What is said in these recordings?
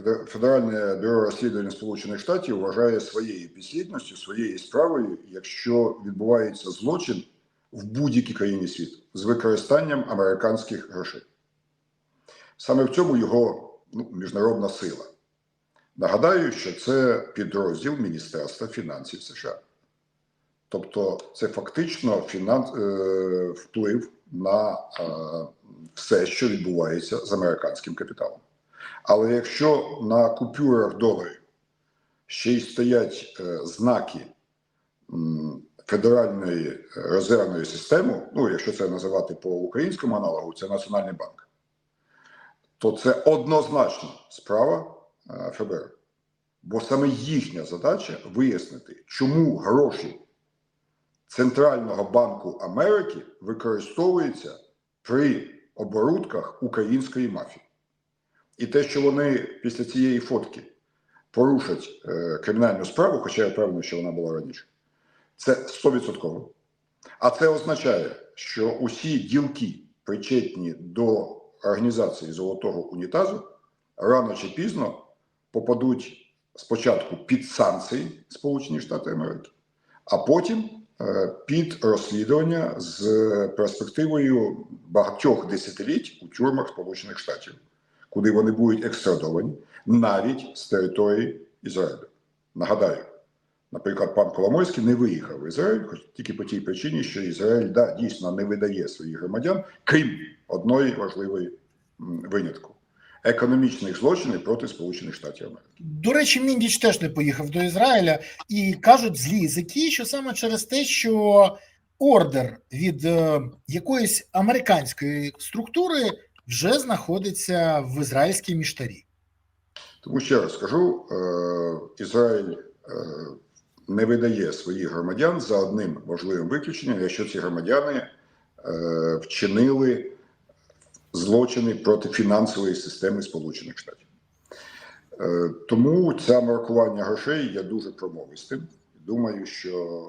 Федер- Федеральне бюро розслідування Сполучених Штатів вважає своєю підслідністю, своєю справою, якщо відбувається злочин в будь-якій країні світу з використанням американських грошей. Саме в цьому його ну, міжнародна сила. Нагадаю, що це підрозділ Міністерства фінансів США. Тобто, це фактично фінанс, е, вплив на е, все, що відбувається з американським капіталом. Але якщо на купюрах доларів ще й стоять е, знаки Федеральної резервної системи, ну якщо це називати по українському аналогу, це Національний банк, то це однозначно справа е, ФБР. Бо саме їхня задача вияснити, чому гроші Центрального банку Америки використовуються при оборудках української мафії. І те, що вони після цієї фотки порушать е, кримінальну справу, хоча я впевнений, що вона була раніше, це 100%. А це означає, що усі ділки, причетні до організації Золотого унітазу, рано чи пізно попадуть спочатку під санкції Сполучені Штати Америки, а потім е, під розслідування з перспективою багатьох десятиліть у тюрмах Сполучених Штатів, куди вони будуть екстрадовані навіть з території Ізраїлю. Нагадаю, наприклад, пан Коломойський не виїхав в Ізраїль, хоч тільки по тій причині, що Ізраїль да, дійсно не видає своїх громадян, крім одної важливої винятку економічних злочинів проти Сполучених Штатів Америки. До речі, Міндіч теж не поїхав до Ізраїля, і кажуть злі язики, що саме через те, що ордер від е, якоїсь американської структури вже знаходиться в ізраїльській міштарі. Тому ще раз скажу: е, Ізраїль е, не видає своїх громадян за одним важливим виключенням, якщо ці громадяни е, вчинили злочини проти фінансової системи Сполучених Штатів. Тому це маркування грошей є дуже промовистим. Думаю, що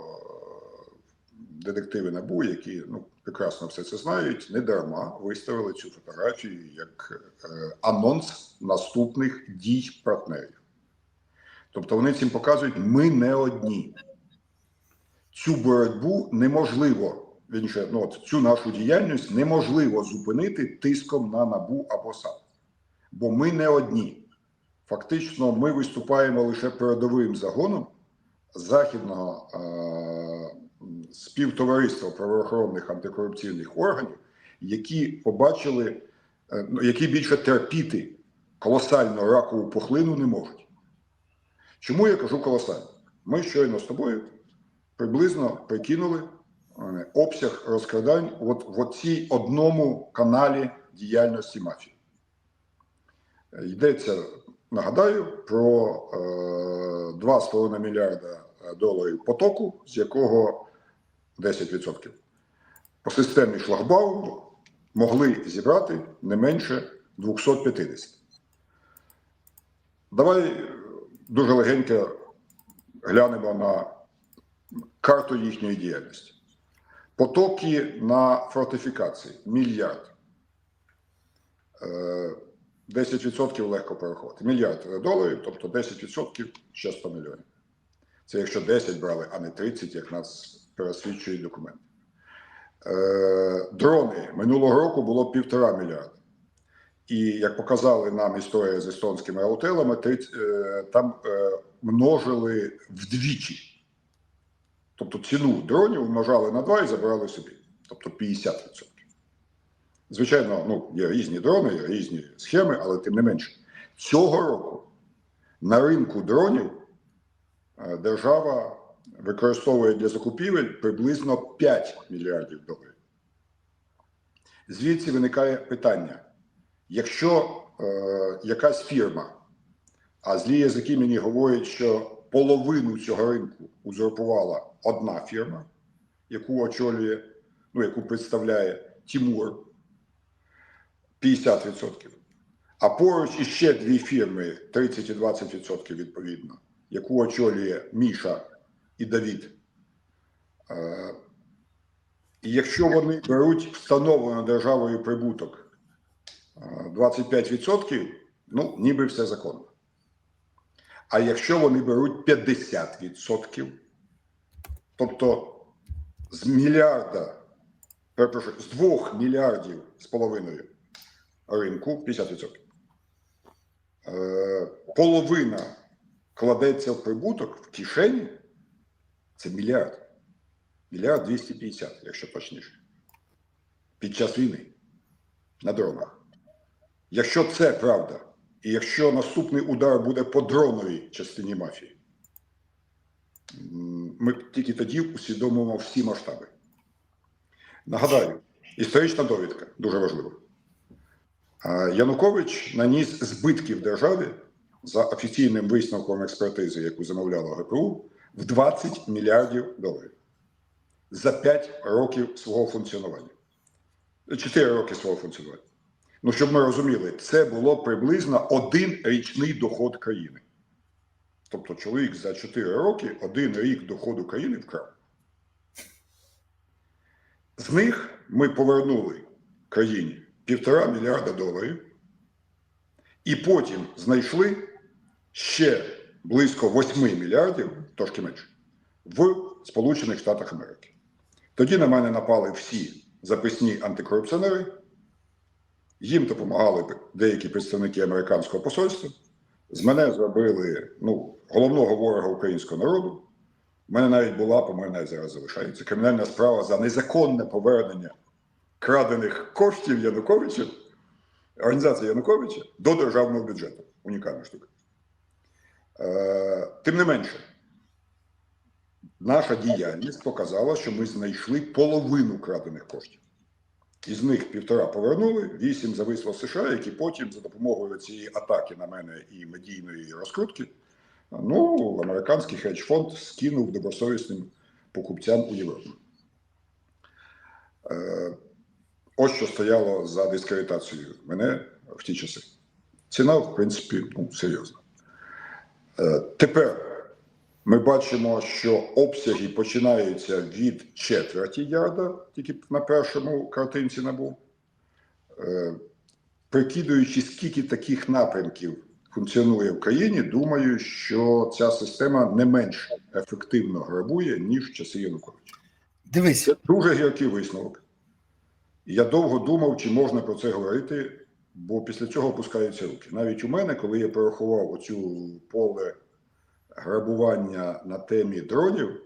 детективи НАБУ, які ну, прекрасно все це знають, не дарма виставили цю фотографію як е, анонс наступних дій партнерів. Тобто вони цим показують, ми не одні. Цю боротьбу неможливо, вірніше, ну, от, цю нашу діяльність неможливо зупинити тиском на набу або САП. Бо ми не одні. Фактично, ми виступаємо лише передовим загоном західного е- співтовариства правоохоронних антикорупційних органів, які побачили, е, ну, які більше терпіти колосальну ракову пухлину не можуть. Чому я кажу колосально? Ми щойно з тобою приблизно прикинули е, обсяг розкрадань от в цій одному каналі діяльності мафії. Е, Йдеться, нагадаю, про е, 2,5 мільярда доларів потоку, з якого 10% по системі шлагбауму могли зібрати не менше 250. Давай дуже легенько глянемо на карту їхньої діяльності. Потоки на фортифікації мільярд. Е, 10% легко порахувати. Мільярд доларів, тобто 10% ще 100 мільйонів. Це якщо 10 брали, а не 30, як нас пересвідчує документ. Е, дрони минулого року було півтора мільярда. І як показали нам історія з естонськими аутелами, 30, е, там е, множили вдвічі. Тобто ціну дронів множали на 2 і забирали собі. Тобто 50%. Звичайно, ну, є різні дрони, є різні схеми, але тим не менше. Цього року на ринку дронів держава використовує для закупівель приблизно 5 мільярдів доларів. Звідси виникає питання: якщо е, якась фірма, а злі язики мені говорять, що половину цього ринку узурпувала одна фірма, яку очолює, ну, яку представляє Тімур, 50%. А поруч іще дві фірми 30 і 20% відповідно, яку очолює Міша і Давід. І якщо вони беруть встановлений державою прибуток е, 25%, ну, ніби все законно. А якщо вони беруть 50%, тобто з мільярда, перепрошую, з 2 мільярдів з половиною ринку 50%. Е, половина кладеться в прибуток в кишені, це мільярд. Мільярд 250, якщо точніше. Під час війни на дронах. Якщо це правда, і якщо наступний удар буде по дроновій частині мафії, ми тільки тоді усвідомимо всі масштаби. Нагадаю, історична довідка дуже важлива. Янукович наніс збитків державі за офіційним висновком експертизи, яку замовляло ГПУ, в 20 мільярдів доларів за 5 років свого функціонування. 4 роки свого функціонування. Ну, щоб ми розуміли, це було приблизно один річний доход країни. Тобто чоловік за 4 роки один рік доходу країни вкрав. З них ми повернули країні півтора мільярда доларів, і потім знайшли ще близько 8 мільярдів, трошки менше, в Сполучених Штатах Америки. Тоді на мене напали всі записні антикорупціонери. Їм допомагали деякі представники американського посольства. З мене зробили ну, головного ворога українського народу. У мене навіть була, по-моєму, навіть зараз залишається кримінальна справа за незаконне повернення крадених коштів Януковича, організації Януковича до державного бюджету. Унікальна штука. Е, тим не менше, наша діяльність показала, що ми знайшли половину крадених коштів. Із них півтора повернули, вісім зависло США, які потім за допомогою цієї атаки на мене і медійної розкрутки, ну, американський хедж-фонд скинув добросовісним покупцям у Європу. Е, ось що стояло за дискредитацією мене в ті часи. Ціна, в принципі, ну, серйозна. Е, тепер ми бачимо, що обсяги починаються від четверті ярда, тільки на першому картинці набув. Е, Прикидуючи, скільки таких напрямків функціонує в країні, думаю, що ця система не менш ефективно грабує, ніж в часи Януковича. Дивись, Це дуже гіркий висновок. Я довго думав, чи можна про це говорити, бо після цього опускаються руки. Навіть у мене, коли я порахував оцю поле грабування на темі дронів,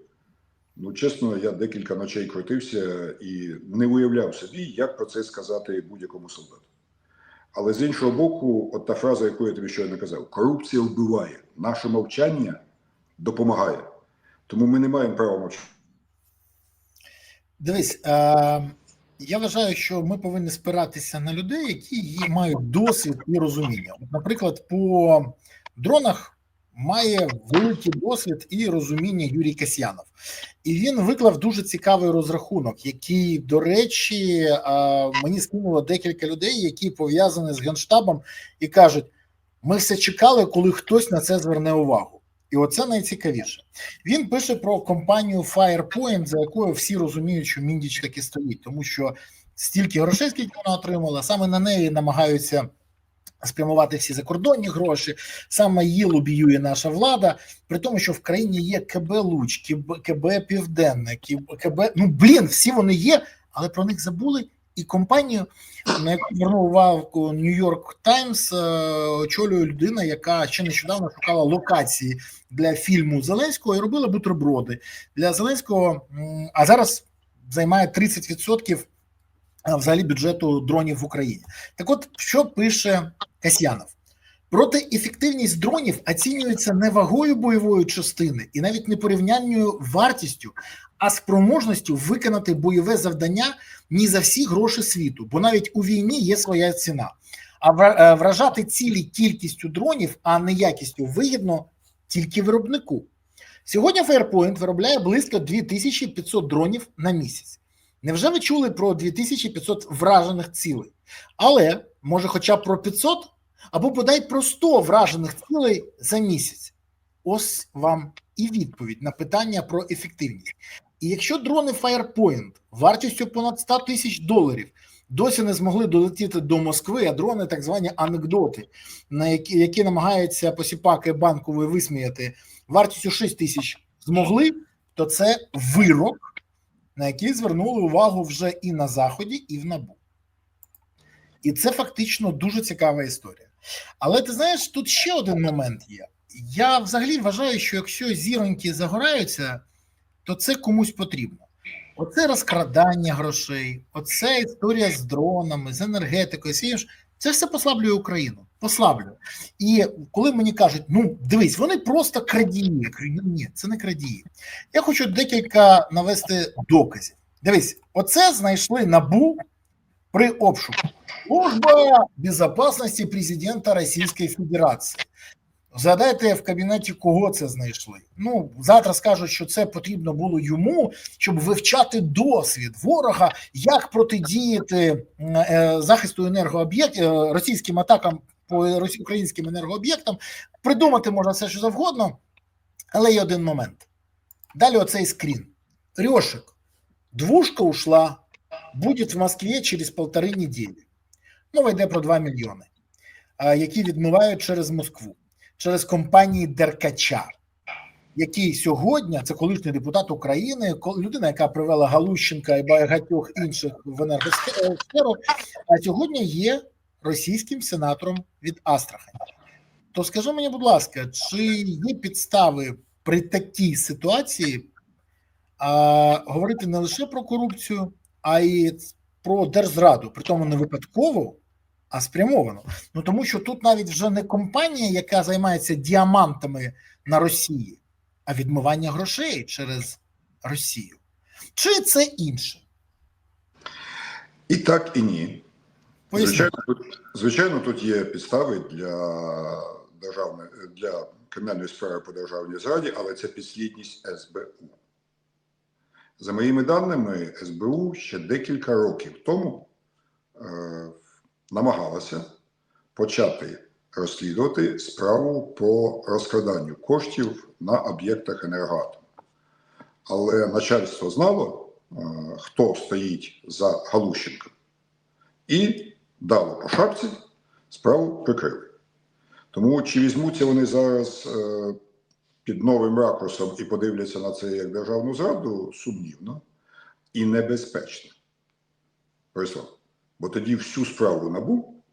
ну чесно, я декілька ночей крутився і не уявляв собі, як про це сказати будь-якому солдату. Але з іншого боку, от та фраза, яку я тобі щойно казав: корупція вбиває, наше мовчання допомагає. Тому ми не маємо права мовчати. дивись, е, я вважаю, що ми повинні спиратися на людей, які мають досвід і розуміння. Наприклад, по дронах має великий досвід і розуміння Юрій Касьянов. І він виклав дуже цікавий розрахунок, який, до речі, мені скинуло декілька людей, які пов'язані з генштабом, і кажуть: ми все чекали, коли хтось на це зверне увагу. І оце найцікавіше. Він пише про компанію Firepoint, за якою всі розуміють, що Міндіч таки стоїть, тому що стільки грошей, скільки вона отримала, саме на неї намагаються спрямувати всі закордонні гроші, саме її лобіює наша влада, при тому, що в країні є КБ Луч, КБ, КБ Південне, КБ, ну блін, всі вони є, але про них забули. І компанію, на яку звернув увагу Нью-Йорк Таймс, е, очолює людина, яка ще нещодавно шукала локації для фільму Зеленського і робила бутерброди для Зеленського, а зараз займає 30% взагалі бюджету дронів в Україні. Так от, що пише Касьянов? Проте ефективність дронів оцінюється не вагою бойової частини і навіть не порівнянню вартістю, а спроможністю виконати бойове завдання ні за всі гроші світу, бо навіть у війні є своя ціна. А е, вражати цілі кількістю дронів, а не якістю вигідно тільки виробнику. Сьогодні Fairpoint виробляє близько 2500 дронів на місяць. Невже ви чули про 2500 вражених цілей? Але може, хоча б про 500 або бодай про 100 вражених цілей за місяць. Ось вам і відповідь на питання про ефективність. І якщо дрони Firepoint вартістю понад 100 тисяч доларів досі не змогли долетіти до Москви, а дрони так звані анекдоти, на які, які намагаються посіпаки банкової висміяти вартістю 6 тисяч змогли, то це вирок, на який звернули увагу вже і на Заході, і в НАБУ. І це фактично дуже цікава історія. Але ти знаєш, тут ще один момент є. Я взагалі вважаю, що якщо зіроньки загораються, то це комусь потрібно. Оце розкрадання грошей, оце історія з дронами, з енергетикою, з це все послаблює Україну. Послаблює. І коли мені кажуть, ну дивись, вони просто крадії. Я кажу, ні, це не крадії. Я хочу декілька навести доказів. Дивись, оце знайшли набу при обшуку. Служба безопасности президента Російської Федерації. Згадайте в кабінеті, кого це знайшли. Ну завтра скажуть, що це потрібно було йому, щоб вивчати досвід ворога, як протидіяти е, захисту енергооб'єктів е, російським атакам по українським енергооб'єктам. Придумати можна все, що завгодно, але є один момент. Далі оцей скрін. Рьошик. Двушка ушла, будет в Москве через полторы недели. Мова йде про 2 мільйони, які відмивають через Москву, через компанії Деркача, який сьогодні це колишній депутат України, людина, яка привела Галущенка і багатьох інших в енергосферу, а сьогодні є російським сенатором від Астрахані. То скажи мені, будь ласка, чи є підстави при такій ситуації а, говорити не лише про корупцію, а й про держзраду, при тому не випадково, а спрямовано. Ну тому що тут навіть вже не компанія, яка займається діамантами на Росії, а відмивання грошей через Росію. Чи це інше? І так, і ні. Поясніть. Звичайно, тут, звичайно, тут є підстави для державної для кримінальної справи по державній зраді, але це підслідність СБУ. За моїми даними, СБУ ще декілька років тому е, намагалася почати розслідувати справу по розкраданню коштів на об'єктах енергоатому. Але начальство знало, е, хто стоїть за Галущенком, і дало по шапці, справу прикрили. Тому чи візьмуться вони зараз е, під новим ракурсом і подивляться на це як державну зраду, сумнівно і небезпечно. Борислав, бо тоді всю справу набу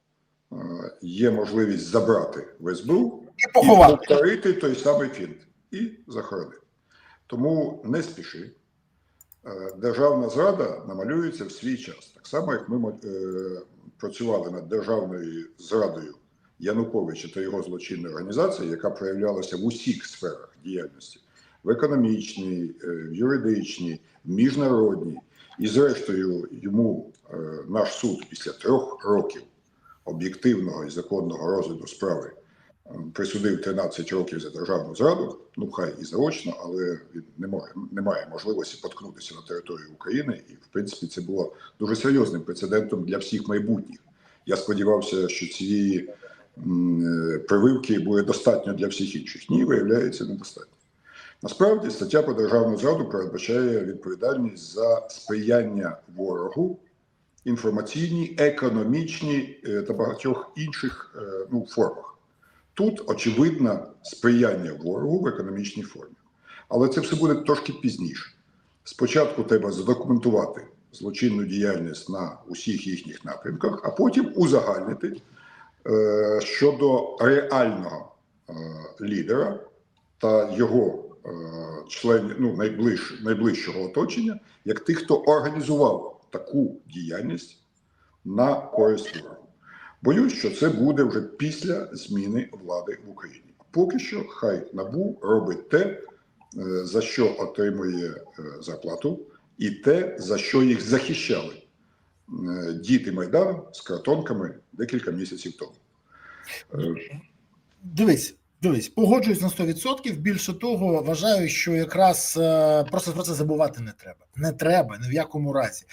е, є можливість забрати в СБУ І і повторити той самий фінт і захоронити. Тому не спіши. Е, Державна зрада намалюється в свій час. Так само, як ми е, працювали над державною зрадою Януковича та його злочинної організації, яка проявлялася в усіх сферах діяльності: в економічній, е, в юридичній, в міжнародній. І, зрештою, йому е, наш суд після трьох років об'єктивного і законного розгляду справи присудив 13 років за державну зраду, ну хай і заочно, але він не може немає можливості поткнутися на територію України, і в принципі це було дуже серйозним прецедентом для всіх майбутніх. Я сподівався, що цієї прививки буде достатньо для всіх інших. Ні, виявляється, недостатньо. Насправді стаття про державну зраду передбачає відповідальність за сприяння ворогу інформаційній, економічній е, та багатьох інших е, ну, формах. Тут очевидне сприяння ворогу в економічній формі. Але це все буде трошки пізніше. Спочатку треба задокументувати злочинну діяльність на усіх їхніх напрямках, а потім узагальнити е, щодо реального е, лідера та його е, членів ну, найближ, найближчого оточення, як тих, хто організував таку діяльність на користь ворогу. Боюсь, що це буде вже після зміни влади в Україні. Поки що, хай набу робить те, е, за що отримує е, зарплату, і те, за що їх захищали е, діти Майдану з картонками декілька місяців тому. Е, Дивись, дивись, погоджуюсь на 100%. Більше того, вважаю, що якраз е, просто про це забувати не треба. Не треба ні в якому разі.